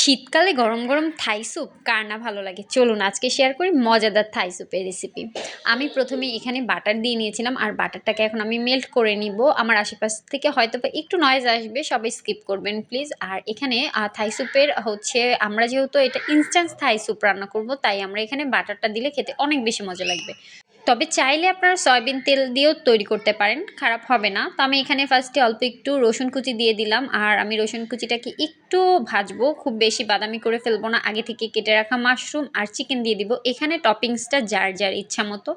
শীতকালে গরম গরম থাই স্যুপ, কার না ভালো লাগে? চলুন, আজকে শেয়ার করি মজাদার থাই স্যুপের রেসিপি আমি প্রথমে এখানে বাটার দিয়ে নিয়েছিলাম, আর বাটারটাকে এখন আমি মেল্ট করে নিব। আমার আশেপাশ থেকে হয়তো একটু নয়েজ আসবে, সবাই স্কিপ করবেন প্লিজ আর এখানে থাই স্যুপের হচ্ছে, আমরা যেহেতু এটা ইনস্ট্যান্ট থাই স্যুপ রান্না করব, তাই আমরা এখানে বাটারটা দিলে খেতে অনেক বেশি মজা লাগবে। তবে চাইলে আপনারা সয়াবিন তেল দিয়েও তৈরি করতে পারেন, খারাপ হবে না। তো আমি এখানে ফার্স্টে অল্প একটু রসুন কুচি দিয়ে দিলাম, আর আমি রসুন কুচিটাকে একটু ভাজবো, খুব বেশি বাদামি করে ফেলব না, আগে থেকে কেটে রাখা মাশরুম আর চিকেন দিয়ে দিব। এখানে টপিংসটা যার যার ইচ্ছা মতো।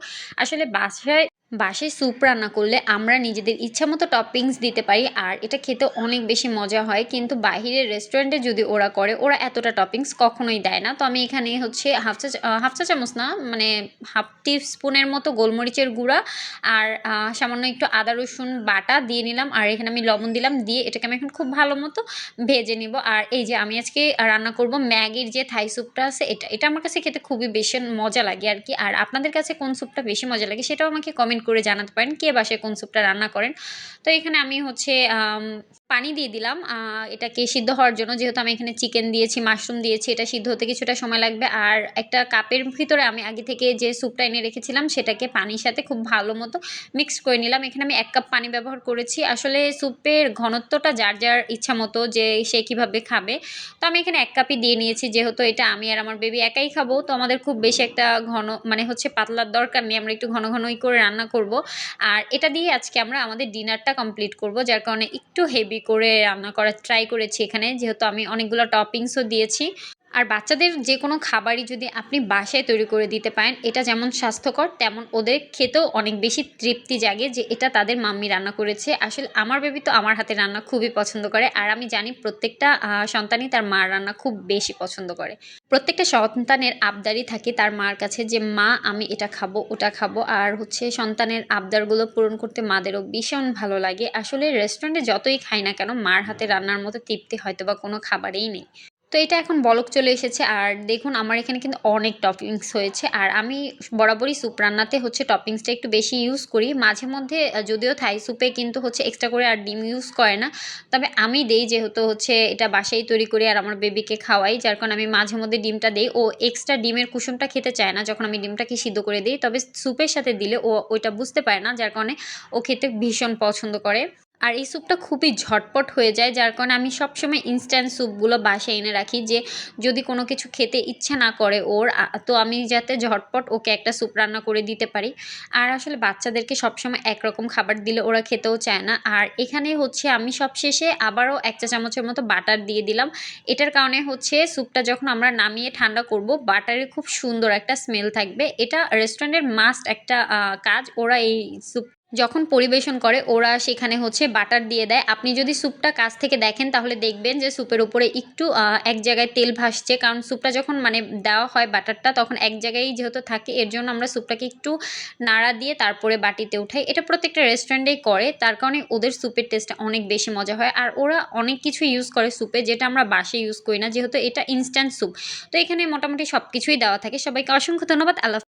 আসলে বাসায় বাসায় স্যুপ রান্না করলে আমরা নিজেদের ইচ্ছা মতো টপিংস দিতে পারি, আর এটা খেতে অনেক বেশি মজা হয়। কিন্তু বাহিরের রেস্টুরেন্টে যদি ওরা করে, ওরা এতটা টপিংস কখনোই দেয় না। তো আমি এখানে হচ্ছে হাফ চা হাফ চা চামচ না মানে হাফ টি স্পুনের মতো গোলমরিচের গুঁড়া আর সামান্য একটু আদা, রসুন বাটা দিয়ে নিলাম। আর এখানে আমি লবণ দিলাম, দিয়ে এটাকে আমি এখন খুব ভালো মতো ভেজে নিব। আর এই যে আমি আজকে রান্না করব ম্যাগির যে থাই স্যুপটা আছে, এটা এটা আমার কাছে খেতে খুবই বেশি মজা লাগে আর কি। আর আপনাদের কাছে কোন স্যুপটা বেশি মজা লাগে, সেটাও আমাকে কমেন্ট করে জানাতে পারেন কে বাসায় কোন স্যুপটা রান্না করেন। তো এখানে আমি হচ্ছে পানি দিয়ে দিলাম। এটাকে সিদ্ধ হওয়ার জন্য যেহেতু আমি এখানে চিকেন দিয়েছি, মাশরুম দিয়েছি, এটা সিদ্ধ হতে কিছুটা সময় লাগবে। আর একটা কাপের ভিতরে আমি আগে থেকে যে স্যুপটা এনে রেখেছিলাম, সেটাকে পানির সাথে খুব ভালো মতো মিক্স করে নিলাম। এখানে আমি এক কাপ পানি ব্যবহার করেছি। আসলে স্যুপের ঘনত্বটা যার যার ইচ্ছা মতো যে সে কীভাবে খাবে। তো আমি এখানে এক কাপই দিয়ে নিয়েছি, যেহেতু এটা আমি আর আমার বেবি একাই খাব। তো আমাদের খুব বেশি একটা ঘন মানে হচ্ছে পাতলার দরকার নেই। আমরা একটু ঘন ঘনই করে রান্না করব। আর এটা দিয়ে আজকে আমরা আমাদের ডিনারটা কমপ্লিট করব, যার কারণে একটু হেভি করে রান্না করার ট্রাই করেছি এখানে। যেহেতু আমি অনেকগুলো টপিংসও দিয়েছি। আর বাচ্চাদের যে কোনো খাবারই যদি আপনি বাসায় তৈরি করে দিতে পারেন, এটা যেমন স্বাস্থ্যকর, তেমন ওদের খেতেও অনেক বেশি তৃপ্তি জাগে যে এটা তাদের মাম্মি রান্না করেছে। আসলে আমার বেবি তো আমার হাতে রান্না খুবই পছন্দ করে, আর আমি জানি প্রত্যেকটা সন্তানই তার মার রান্না খুব বেশি পছন্দ করে। প্রত্যেকটা সন্তানের আবদারই থাকে তার মার কাছে যে, মা, আমি এটা খাব, ওটা খাব। আর হচ্ছে সন্তানের আবদারগুলো পূরণ করতে মাদেরও ভীষণ ভালো লাগে। আসলে রেস্টুরেন্টে যতই খাই না কেন, মার হাতে রান্নার মতো তৃপ্তি হয়তো বা কোনো খাবারেই নেই। তো এটা এখন বলক চলে এসেছে। আর দেখুন, আমার এখানে কিন্তু অনেক টপিংস হয়েছে। আর আমি বরাবরই স্যুপ রান্নাতে হচ্ছে টপিংসটা একটু বেশি ইউজ করি। মাঝে মধ্যে যদিও থাই স্যুপে কিন্তু হচ্ছে এক্সট্রা করে আর ডিম ইউজ করে না। তবে আমি দেই যেহেতু হচ্ছে এটা বাসায় তৈরি করি আর আমার বেবিকে খাওয়াই, যার কারণে আমি মাঝে মধ্যে ডিমটা দিই। ও এক্সট্রা ডিমের কুসুমটা খেতে চায় না যখন আমি ডিমটাকে সিদ্ধ করে দিই। তবে স্যুপের সাথে দিলে ও ওইটা বুঝতে পারে না, যার কারণে ও খেতে ভীষণ পছন্দ করে। আর এই স্যুপটা খুবই ঝটপট হয়ে যায়, যার কারণে আমি সবসময় ইনস্ট্যান্ট স্যুপগুলো বাসায় এনে রাখি যে যদি কোনো কিছু খেতে ইচ্ছে না করে ওর তো আমি যাতে ঝটপট ওকে একটা স্যুপ রান্না করে দিতে পারি। আর আসলে বাচ্চাদেরকে সবসময় একরকম খাবার দিলে ওরা খেতেও চায় না। আর এখানে হচ্ছে আমি সবশেষে আবারও এক চা চামচের মতো বাটার দিয়ে দিলাম। এটার কারণে হচ্ছে স্যুপটা যখন আমরা নামিয়ে ঠান্ডা করব বাটারের খুব সুন্দর একটা স্মেল থাকবে। এটা রেস্টুরেন্টের মাস্ট একটা কাজ। ওরা এই স্যুপ যখন পরিবেশন করে, ওরা সেখানে হচ্ছে বাটার দিয়ে দেয়। আপনি যদি স্যুপটা কাছ থেকে দেখেন, তাহলে দেখবেন যে স্যুপের উপরে একটু এক জায়গায় তেল ভাসছে। কারণ স্যুপটা যখন মানে দেওয়া হয় বাটারটা, তখন এক জায়গায় যেহেতু থাকে, এর জন্য আমরা স্যুপটাকে একটু নাড়া দিয়ে তারপরে বাটিতে উঠাই। এটা প্রত্যেকটা রেস্টুরেন্টেই করে, তার কারণে ওদের স্যুপের টেস্টটা অনেক বেশি মজা হয়। আর ওরা অনেক কিছু ইউজ করে স্যুপে, যেটা আমরা বাসে ইউজ করি না, যেহেতু এটা ইনস্ট্যান্ট স্যুপ তো এখানে মোটামুটি সব কিছুই দেওয়া থাকে। সবাইকে অসংখ্য ধন্যবাদ। আল্লাহ